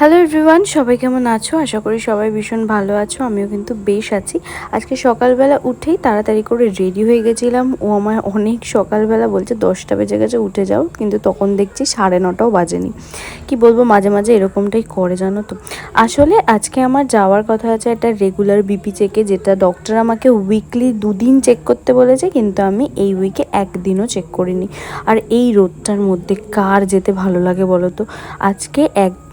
Hello everyone সবাই কেমন আছো? আশা করি সবাই ভীষণ ভালো আছো, আমিও কিন্তু বেশ আছি। আজকে সকালবেলা উঠেই তাড়াতাড়ি করে রেডি হয়ে গেছিলাম। ও আমার অনেক সকালবেলা বলছে, দশটা বেজে গেছে, উঠে যাও। কিন্তু তখন দেখছি সাড়ে নটাও বাজেনি। কি বলব, মাঝে মাঝে এরকমটাই করে জানো তো। আসলে আজকে আমার যাওয়ার কথা আছে একটা রেগুলার বিপি চেকে যেটা ডক্টর আমাকে উইকলি দুদিন চেক করতে বলেছে, কিন্তু আমি এই উইকে একদিনও চেক করিনি। আর এই রোদটার মধ্যে কার যেতে ভালো লাগে বলো তো? আজকে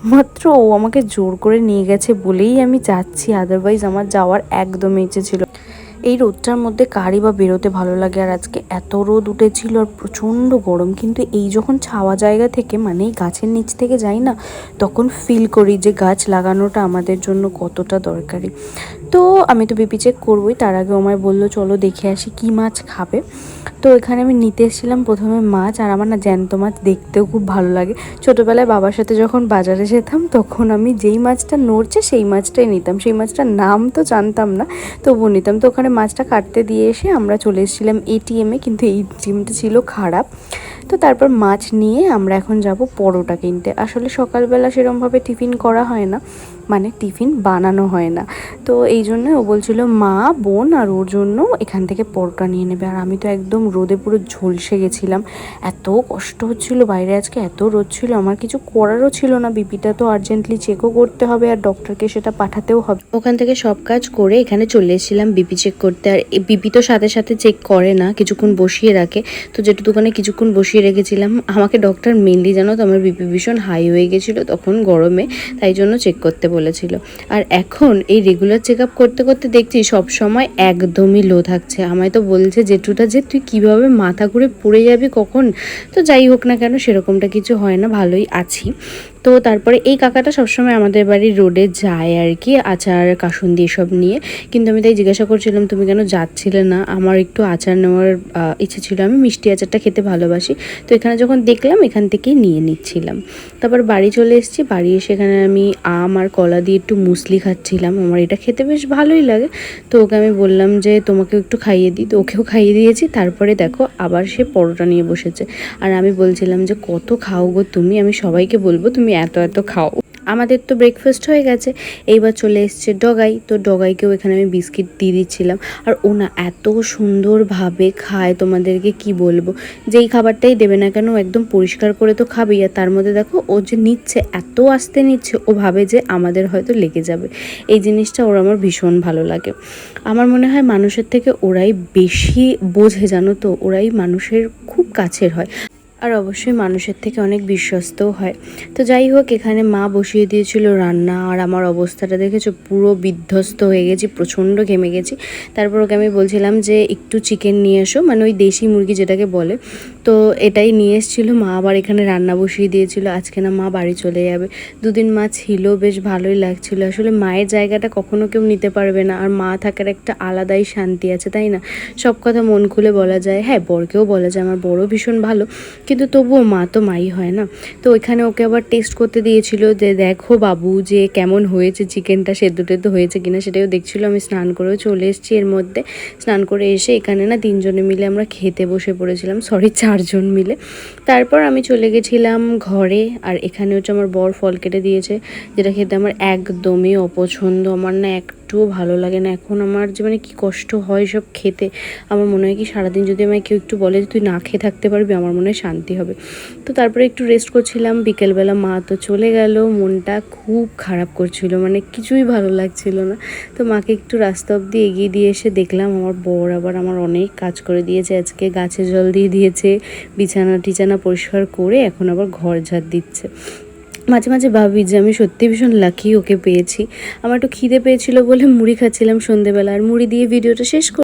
একমাত্র ও আমাকে জোর করে নিয়ে গেছে বলেই আমি যাচ্ছি আদারওয়াইজ আমার যাওয়ার একদমই ইচ্ছে ছিল এই রোদটার মধ্যে কারি বা বেরোতে ভালো লাগে আর আজকে এত রোদ উঠেছিল আর প্রচণ্ড গরম, কিন্তু এই যখন ছাওয়া জায়গা থেকে মানে এই গাছের নিচ থেকে যাই না, তখন ফিল করি যে গাছ লাগানোটা আমাদের জন্য কতটা দরকারি। তো আমি তো বিপি চেক করবোই, তার আগে আমায় বলল, চলো দেখে আসি কি মাছ খাবে। তো এখানে আমি নিতে এসেছিলাম প্রথমে মাছ, আর আমার না জ্যান্ত মাছ দেখতেও খুব ভালো লাগে। ছোটোবেলায় বাবার সাথে যখন বাজারে যেতাম, তখন আমি যেই মাছটা নড়ছে, সেই মাছটাই নিতাম। সেই মাছটার নাম তো জানতাম না, তবুও নিতাম। তো ওখানে মাছটা কাটতে দিয়ে এসে আমরা চলে এসেছিলাম এটিএমে কিন্তু এই জিমটা ছিল খারাপ। তো তারপর মাছ নিয়ে আমরা এখন যাব পরোটা কিনতে। আসলে সকালবেলা সেরমভাবে টিফিন করা হয় না। মানে টিফিন বানানো হয় না। তো এই জন্য ও বলছিল, মা, বোন আর ওর জন্য এখান থেকে পরোটা নিয়ে নেবে। আর আমি তো একদম রোদে পুরো ঝলসে গেছিলাম। এত কষ্ট হচ্ছিল বাইরে আজকে, এত রোদ ছিল, আমার কিছু করারও ছিল না। বিপিটা তো আর্জেন্টলি চেকও করতে হবে আর ডক্টরকে সেটা পাঠাতেও হবে। ওখান থেকে সব কাজ করে এখানে চলে এসেছিলাম বিপি চেক করতে। আর বিপি তো সাথে সাথে চেক করে না, কিছুক্ষণ বসিয়ে রাখে। তো যেটু দোকানে কিছুক্ষণ বসিয়ে রেখেছিলাম, আমাকে ডক্টর মেনলি জানো তো, আমার বিপি ভীষণ হাই হয়ে গেছিল তখন গরমে, তাই জন্য চেক করতে বলেছিল। আর এখন এই রেগুলার চেক আপ করতে করতে দেখছি সব সময় একদমই লো থাকছে। আমায় তো বলছে, জেঠুটা, যে তুই কীভাবে মাথা ঘুরে পড়ে যাবি কখন? তো যাই হোক না কেন সেরকমটা কিছু হয় না, ভালোই আছি। তো তারপরে এই কাকাটা সবসময় আমাদের বাড়ির রোডে যায় আর কি, আচার, কাসুন্দি এসব নিয়ে। কিন্তু আমি তাই জিজ্ঞাসা করছিলাম, তুমি কেন যাচ্ছিলে না? আমার একটু আচার নেওয়ার ইচ্ছে ছিল। আমি মিষ্টি আচারটা খেতে ভালোবাসি। তো এখানে যখন দেখলাম, এখান থেকেই নিয়ে নিচ্ছিলাম। তারপর বাড়ি চলে এসেছি। বাড়ি এসে এখানে আমি আম আর কলা দিয়ে একটু মুসলি খাচ্ছিলাম। আমার এটা খেতে বেশ ভালোই লাগে। তো ওকে আমি বললাম যে তোমাকে একটু খাইয়ে দিই। তো ওকেও খাইয়ে দিয়েছি। তারপরে দেখো, আবার সে পরোটা নিয়ে বসেছে। আর আমি বলছিলাম যে, কত খাও গো তুমি? আমি সবাইকে বলব, তুমি এত এত খাও। আমাদের তো ব্রেকফাস্ট হয়ে গেছে। এইবার চলে এসছে ডগাই। তো ডগাইকেও এখানে আমি বিস্কিট দিয়ে দিচ্ছিলাম। আর ও না এত সুন্দরভাবে খায় তোমাদেরকে কি বলব? যেই খাবারটাই দেবে না কেন একদম পরিষ্কার করে তো খাবেই। আর তার মধ্যে দেখো, ও যে নিচ্ছে, এত আস্তে নিচ্ছে, ও ভাবে যে আমাদের হয়তো লেগে যাবে। এই জিনিসটা ওর আমার ভীষণ ভালো লাগে। আমার মনে হয় মানুষের থেকে ওরাই বেশি বোঝে, জানো তো? ওরাই মানুষের খুব কাছের হয়। আর অবশ্যই মানুষের থেকে অনেক বিশ্বস্তও হয়। তো যাই হোক, এখানে মা বসিয়ে দিয়েছিল রান্না আর আমার অবস্থাটা দেখেছ? পুরো বিধ্বস্ত হয়ে গেছি, প্রচণ্ড ঘেমে গেছি। তারপর ওকে আমি বলছিলাম যে, একটু চিকেন নিয়ে এসো। মানে ওই দেশি মুরগি যেটাকে বলে তো এটাই নিয়ে এসেছিল। মা আবার এখানে রান্না বসিয়ে দিয়েছিল। আজকে না মা বাড়ি চলে যাবে। দুদিন মা ছিল, বেশ ভালোই লাগছিল। আসলে মায়ের জায়গাটা কখনো কেউ নিতে পারবে না। আর মা থাকার একটা আলাদাই শান্তি আছে, তাই না? সব কথা মন খুলে বলা যায়। হ্যাঁ বরকেও বলা যায়। আমার বড় ভীষণ ভালো। কিন্তু তবুও মা তো মাই হয় না। তো ওইখানে ওকে আবার টেস্ট করতে দিয়েছিল যে, দেখো বাবু যে কেমন হয়েছে, চিকেনটা সেদ্ধ টেদ্ধ হয়েছে কিনা? সেটাও দেখছিল। আমি স্নান করেও চলে এসেছি এর মধ্যে। স্নান করে এসে এখানে না তিনজনে মিলে আমরা খেতে বসে পড়েছিলাম। সরি চারজন মিলে। তারপর আমি চলে গেছিলাম ঘরে, আর এখানে হচ্ছে আমার বর ফল কেটে দিয়েছে, যেটা খেতে আমার একদমই অপছন্দ। আমার না এক একটুও ভালো লাগে না। এখন আমার যে মানে কী কষ্ট হয় সব খেতে, আমার মনে হয় কি সারাদিন যদি আমায় কেউ একটু বলে যে তুই না খেয়ে থাকতে পারবি, আমার মনে হয় শান্তি হবে। তো তারপরে একটু রেস্ট করছিলাম, বিকেলবেলা মা তো চলে গেল, মনটা খুব খারাপ করছিল মানে কিছুই ভালো লাগছিল না। তো মাকে একটু রাস্তা অব্দি এগিয়ে দিয়ে এসে দেখলাম, আমার বর আবার আমার অনেক কাজ করে দিয়েছে, আজকে গাছে জল দিয়ে দিয়েছে, বিছানা টিছানা পরিষ্কার করে এখন আবার ঘর ঝাড় দিচ্ছে। মাঝে মাঝে ভাবি যে আমি সত্যি ভীষণ লাকি ওকে পেয়েছি। আমার একটু খিদে পেয়েছিল বলে মুড়ি খাচ্ছিলাম সন্ধেবেলা। আর মুড়ি দিয়ে ভিডিওটা শেষ